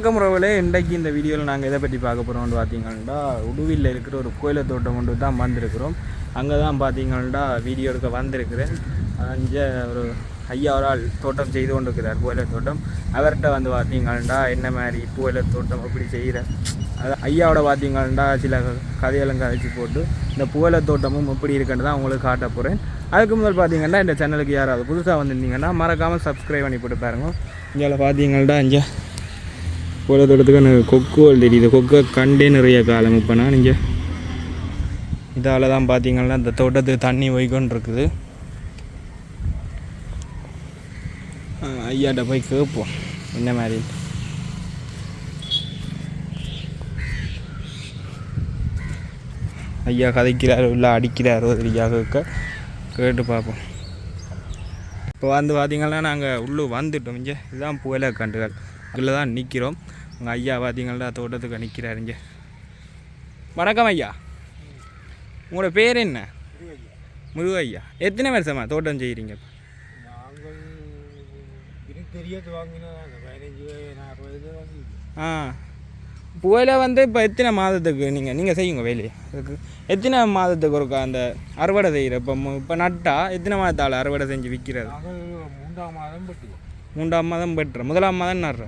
வணக்கம் உறவுகளே. இன்றைக்கு இந்த வீடியோவில் நாங்கள் எதை பற்றி பார்க்க போகிறோம்னு பார்த்தீங்கன்னா உடுவில் இருக்கிற ஒரு கோயிலை தோட்டம் ஒன்று தான் வந்திருக்கிறோம். அங்கே தான் பார்த்தீங்கன்னா வீடியோ எடுக்க வந்திருக்கிறேன். அஞ்ச ஒரு ஐயா ஒரு ஆள் தோட்டம் செய்து கொண்டிருக்கிறார் கோயிலை தோட்டம். அவர்கிட்ட வந்து பார்த்தீங்கன்னா என்ன மாதிரி கோயிலை தோட்டம் அப்படி செய்கிற அது ஐயாவோட பார்த்தீங்கன்னா சில கதையெல்லாம் கதைச்சி போட்டு இந்த புகழ தோட்டமும் எப்படி இருக்குன்னு தான் உங்களுக்கு காட்ட போகிறேன் அதுக்கு முதல் பார்த்தீங்கன்னா இந்த சேனலுக்கு யாராவது புதுசாக வந்திருந்தீங்கன்னா மறக்காமல் சப்ஸ்கிரைப் பண்ணி போட்டு பாருங்க. இங்கே பார்த்தீங்கன்னா இங்கே போல தோட்டத்துக்கு எனக்கு கொக்குகள் தெரியுது. கொக்கை கண்டே நிறைய காலம். இப்போ நான் இங்கே இதால் தான் பார்த்தீங்கன்னா இந்த தோட்டத்துக்கு தண்ணி போய்க்கொண்டு இருக்குது ஐயாட்ட போய் கேட்போம் என்ன மாதிரி? ஐயா கதைக்கிறாரோ இல்லை அடிக்கிறாரோ. தெரியா கேட்டு பார்ப்போம் இப்போ வந்து பார்த்தீங்கன்னா நாங்கள் உள்ளே வந்துட்டோம். இங்கே இதுதான் புயல கண்டுகள். இதில் தான் நிற்கிறோம் உங்கள் ஐயா பார்த்தீங்கன்னா தோட்டத்துக்கு நிற்கிறாரு இங்கே வணக்கம் ஐயா. உங்களோட பேர் என்ன? முருக ஐயா. எத்தனை வருஷமா தோட்டம் செய்கிறீங்க வாங்கி ஆ. புயல வந்து இப்போ எத்தனை மாதத்துக்கு நீங்கள் நீங்கள் செய்யுங்க வேலையை அதுக்கு எத்தனை மாதத்துக்கு ஒருக்கா அந்த அறுவடை செய்கிற இப்போ இப்போ நட்டா எத்தனை மாதத்தால் அறுவடை செஞ்சு விற்கிறது? மூன்றாம் மாதம் பட்டுவோம் மூன்றாம் மாதம் பெற்ற முதலாம் மாதம் நடுற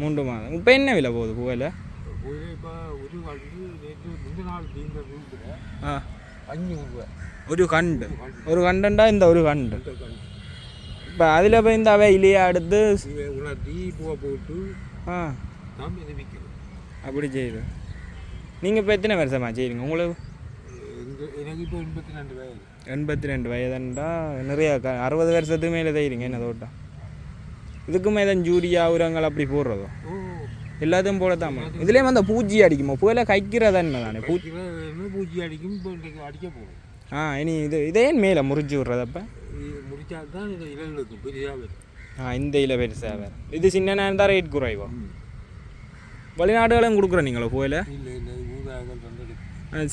மூன்று மாதம். இப்போ என்ன விலை போகுது புயல ஒரு கண்டு. ஒரு கண்டு. ஒரு கண்டுண்டா இந்த ஒரு கண்டு. இப்போ அதில் போய் இந்த வெயிலையே அடுத்து உணர்த்தி பூவை போட்டு ஆ. அப்படி செய்யுது நீங்கள் இப்போ எத்தனை வருஷமா செய்கிறீங்க உங்களுக்கு எனக்கு இப்போ எண்பத்தி ரெண்டு வயது. எண்பத்தி ரெண்டு வயதுண்டா. நிறைய அறுபது வருஷத்துக்கு மேலே செய்கிறீங்க என்ன தோட்டம்? இதுக்குமே தான் ஜூரியா உரங்கள் அப்படி போடுறதோ? எல்லாத்தையும் போட தான் இதுலேயும் அந்த பூச்சி அடிக்குமோ? புயல கைக்கிறதா என்ன தானே பூ பூச்சி பூச்சி அடிக்கும்? அடிக்க போகும் ஆ இனி இது இதே மேலே முறிச்சு விட்றது முடித்தா தான் இந்த வரும். ஆ இந்த இல பெருசாக வேறு இது சின்ன நேரம் தான் ரேட் குறைவா வெளிநாடுகளும் கொடுக்குறோம் நீங்களோ புயல?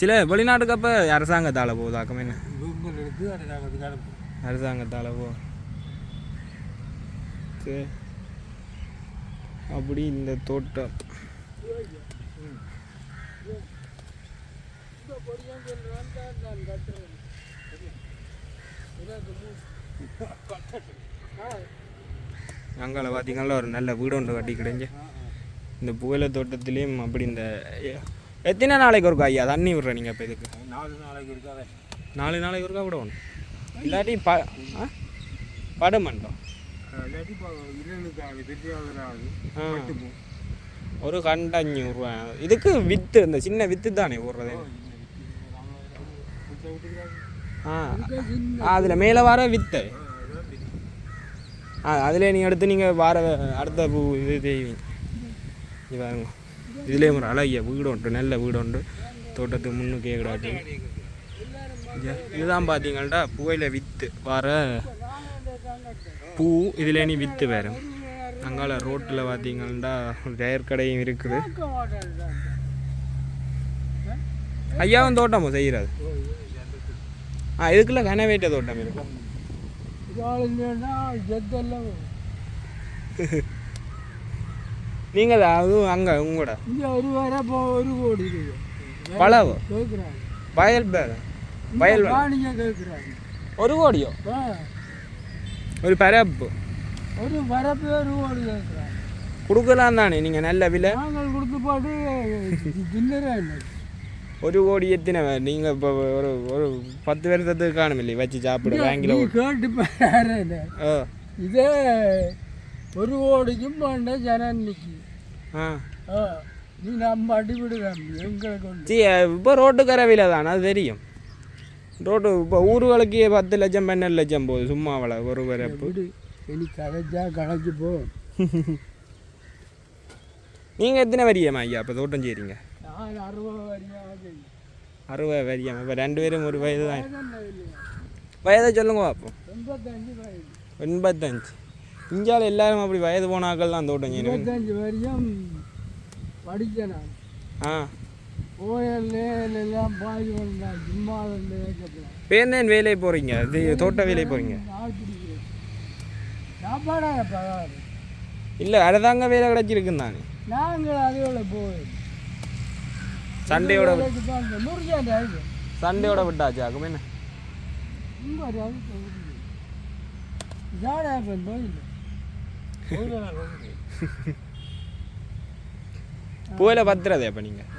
சில வெளிநாட்டுக்கு அப்போ அரசாங்கத்தால் போகுதாக்கம் என்ன? அரசாங்கத்தால் போ சரி அப்படி இந்த தோட்டம். அங்கால பார்த்தீங்கன்னா ஒரு நல்ல வீடு ஒன்று கட்டி கிடைஞ்ச. இந்த புயல தோட்டத்துலேயும் அப்படி இந்த எத்தனை நாளைக்கு ஒருக்கா ஐயா? தண்ணி விட்ற நீங்கள் இப்போ இதுக்கு? நாலு நாளைக்கு இருக்காத நாலு நாளைக்கு ஒருக்கா விடணும். இல்லாட்டி ப ஆ? ஒரு கண்டு அஞ்சூறுரூவா இதுக்கு வித்து இந்த சின்ன வித்து தானே போடுறது? ஆ. அதில் மேலே வர வித்து. ஆ அதில் நீங்கள் எடுத்து நீங்கள் வார அடுத்த பூ இது செய்வீங்க இது பாருங்க. இதுலேயே ஒரு அழகிய வீடு உண்டு நல்ல வீடு உண்டு. தோட்டத்துக்கு முன்னுக்கே கிடாட்டி. இதுதான் பார்த்தீங்கள்டா புகையில வித்து. வர. பூ இதில் நீ வித்து வேறு அங்கால ரோட்டில் பார்த்தீங்கன்னா டயர் கடையும் இருக்குது ஐயாவும் தோட்டமோ செய்கிறது ஆ இதுக்குள்ள கனவேட்ட தோட்டம் இருக்கும் நீங்கள் அதுவும் அங்கே உங்களோட. ஒரு வர இப்போ ஒரு கோடி பழவோ வயல் வயல் ஒரு கோடியோ? ஒரு பரப்பு ஒரு கோடி கேட்குறாங்க கொடுக்கலாம் தானே நீங்கள் நல்ல விலை நாங்கள் கொடுத்து போட்டு சில்லறை இல்லை ஒரு கோடி எத்தனை நீங்கள் இப்போ ஒரு ஒரு பத்து வருஷத்துக்கு காணும் இல்லை வச்சு சாப்பிட வாங்கில கேட்டு இதே ஒரு கோடிக்கும் பண்ண ஜனம் நிற்கி ஆ நீ நம்ம அடிவிடுறாங்க எங்களுக்கு இப்போ ரோட்டுக்கரை விலை தானே அது தெரியும் ரோட்டு இப்போ ஊர்களுக்கு பத்து லட்சம் பன்னெண்டு லட்சம் போகுது. சும்மா அவளை ஒரு வரப்பு இனி கதைச்சா கணக்கு போ. நீங்கள் எத்தனை வரியம்மா ஐயா இப்போ தோட்டம் செய்கிறீங்க அறுபது வரையும் இப்போ ரெண்டு பேரும் ஒரு வயது தான். வயதை சொல்லுங்க பார்ப்போம் எண்பத்தஞ்சு இந்தியாவில் எல்லாரும் அப்படி வயது போனாக்கள் தான் தோட்டம் செய்யணும். நான். ஆ. ஏற்றப்படலாம் பேர்ந்தேன் வேலைக்கு போகிறீங்க இது தோட்ட வேலைக்கு போகிறீங்க இல்லை அரசாங்க வேலை கிடச்சிருக்குன்னு தானே. நாங்கள் அதோட போய் சண்டையோட சண்டையோட விட்டாச்சு? ஆகும் என்ன? ஜாடா புயல பத்துறதே அப்போ நீங்கள்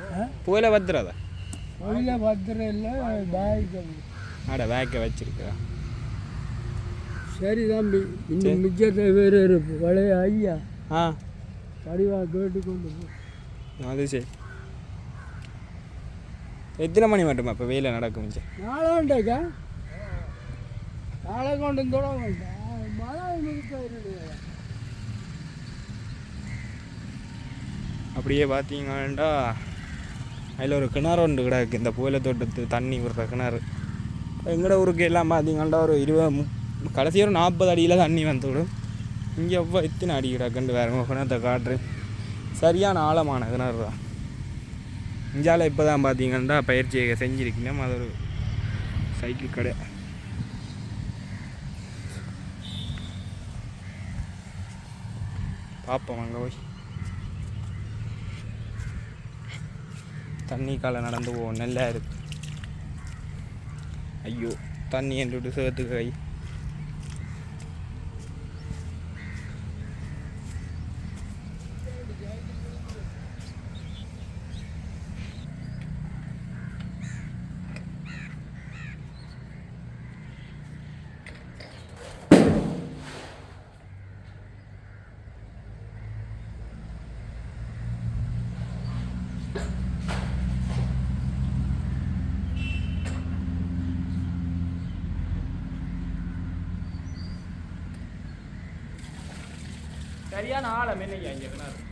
புயல பத்துறதா? கோயில பத்திரம் இல்லை பாய்க்கு அட வேக்க வச்சிருக்கா. சரி தம்பி இன்னும் மிச்சத்தை வேறு இருப்பு பழைய ஐயா. ஆ. படிவா கேட்டுக்கொண்டு போ. அது சரி. எத்தனை மணி மட்டுமா இப்போ வெயில நடக்கும் சார் நாளாண்டக்கா நாளை கொண்டு தொடங்க மழை அப்படியே பார்த்தீங்கன்னா அதில் ஒரு கிணறு ஒன்று கிடக்கு. இந்த புயல தோட்டத்து தண்ணி விடுற கிணறு. எங்கட ஊருக்கு எல்லாம் பார்த்தீங்கன்னா ஒரு இருபது மு கடைசி ஒரு நாற்பது அடியில் தண்ணி வந்துவிடும். இங்கே எவ்வளோ இத்தனை அடி கிடக்குன்னு வேறு கிணத்தை காட்டு சரியான ஆழமான கிணறு தான். இந்தியாவில் இப்போ தான் பார்த்தீங்கன்னா பயிற்சியை செஞ்சுருக்கணும் அது ஒரு சைக்கிள் கடை. பார்ப்போம் அங்கே போய். தண்ணி காலை நடந்து போவோம். நல்லா இருக்கு. ஐயோ தண்ணி என்று சேர்த்து கை. சரியான ஆழம் என்னையா இங்கே கிணறு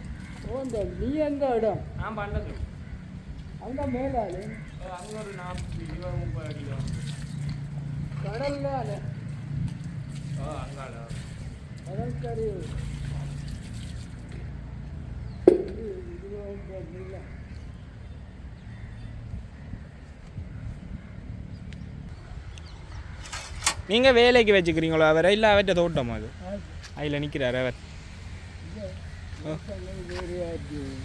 ஓந்த நீ எந்த இடம்? நான் பண்ணது அங்க மேலாளு? அங்கே ஒரு நாற்பது இருபது முப்பது அடி கடல்ல ஓ அங்கால கடற்கரை. நீங்கள் வேலைக்கு வச்சுக்கிறீங்களோ அவரை இல்லை அவர்கிட்ட தோட்டம் அது. அதில் நிற்கிறார் அவர்.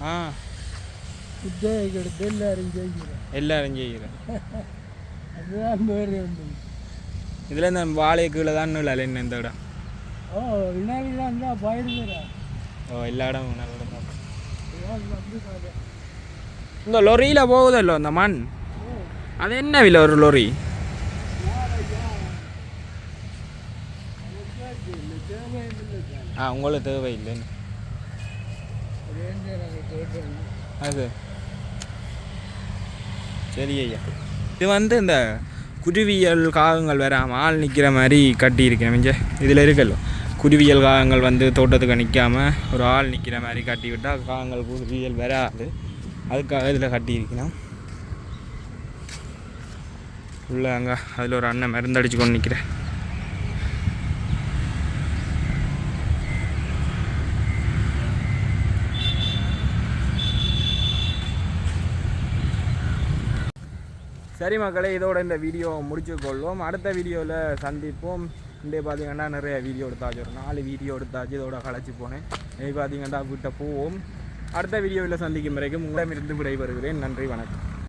ஆ. எல்லாரும் செய்கிறோம் எல்லாரும் செய்கிறேன் அதுதான் பேர் உண்டு இதில் இந்த வாழை கீழே தான் இல்லை என்ன இந்த இடம். ஓ இணையெல்லாம் தான் பயிர்கிறா ஓ எல்லா இடம். இந்த லொரியில் போகுதல்லோ இந்த மண்? அது என்ன விலை ஒரு லொரி? ஆ உங்களுக்கு தேவை இல்லைன்னு அது. சரி ஐயா. இது வந்து இந்த குருவியல் காகங்கள் வராமல் ஆள் நிற்கிற மாதிரி கட்டியிருக்கேன் மிஞ்ச. இதில் இருக்கല്ലോ குருவியல் காகங்கள் வந்து தோட்டத்துக்கு நிற்காம ஒரு ஆள் நிற்கிற மாதிரி கட்டி விட்டால் காகங்கள் குருவியல் வராது அதுக்காக இதில் கட்டியிருக்கணும் உள்ள அங்கே அதில் ஒரு அண்ணன் மருந்தடிச்சு கொண்டு நிற்கிறேன் சரி மக்களே இதோட இந்த வீடியோ முடிச்சுக்கொள்வோம் அடுத்த வீடியோவில் சந்திப்போம். இங்கே பார்த்தீங்கன்னா நிறைய வீடியோ எடுத்தாச்சு. ஒரு நாலு வீடியோ எடுத்தாச்சு. இதோட களைச்சி போனேன். இன்னைக்கு பார்த்தீங்கன்னா வீட்டை போவோம். அடுத்த வீடியோவில் சந்திக்கும் வரைக்கும் உங்களிடமிருந்து விடைபெறுகிறேன். நன்றி வணக்கம்.